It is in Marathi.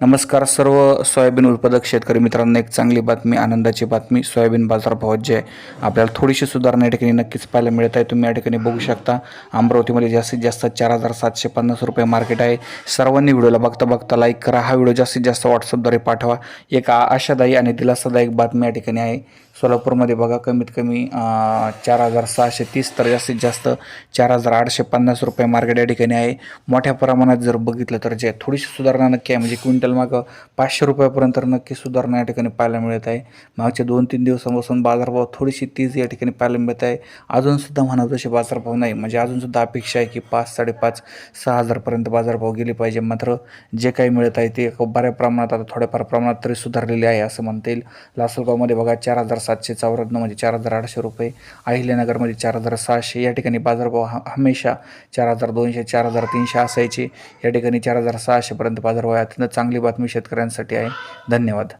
नमस्कार सर्व सोयाबीन उत्पादक शेतकरी मित्रांनो एक चांगली बातमी आनंदाची बातमी सोयाबीन बाजारभावात जे आहे आपल्याला थोडीशी सुधारणा या ठिकाणी नक्कीच पाहायला मिळत आहे. तुम्ही या ठिकाणी बघू शकता अमरावतीमध्ये जास्तीत जास्त चार हजार सातशे पन्नास रुपये मार्केट आहे. सर्वांनी व्हिडिओला बघता बघता लाईक करा. हा व्हिडिओ जास्तीत जास्त व्हॉट्सअपद्वारे पाठवा. एक आशादायी आणि दिलासादायक बातमी या ठिकाणी आहे. सोलापूरमध्ये बघा कमीत कमी चार हजार सहाशे तीस तर जास्तीत जास्त चार हजार आठशे पन्नास रुपये मार्केट या ठिकाणी आहे. मोठ्या प्रमाणात जर बघितलं तर जे थोडीशी सुधारणा नक्की आहे म्हणजे क्विंटल मागं पाचशे रुपयापर्यंत नक्की सुधारणा या ठिकाणी पाहायला मिळत आहे. मागच्या दोन तीन दिवसांपासून बाजारभाव थोडीशी तीज या ठिकाणी पाहायला मिळत आहे. अजूनसुद्धा म्हणा तसे बाजारभाव नाही म्हणजे अजूनसुद्धा अपेक्षा आहे की पाच साडेपाच सहा हजारपर्यंत बाजारभाव गेले पाहिजे. मात्र जे काही मिळत आहे ते बऱ्या प्रमाणात आता थोड्याफार प्रमाणात तरी सुधारलेले आहे असं म्हणता येईल. लासलगावमध्ये बघा चार हजार सातशे चौऱ्याण्णव म्हणजे चार हजार आठशे रुपये. अहिल्यानगरमध्ये चार हजार सहाशे. या ठिकाणी बाजारभाव हा हमेशा चार हजार दोनशे चार हजार तीनशे असायचे. या ठिकाणी चार हजार सहाशेपर्यंत बाजारभाव अत्यंत चांगले बातमी शेतकऱ्यांसाठी आहे. धन्यवाद.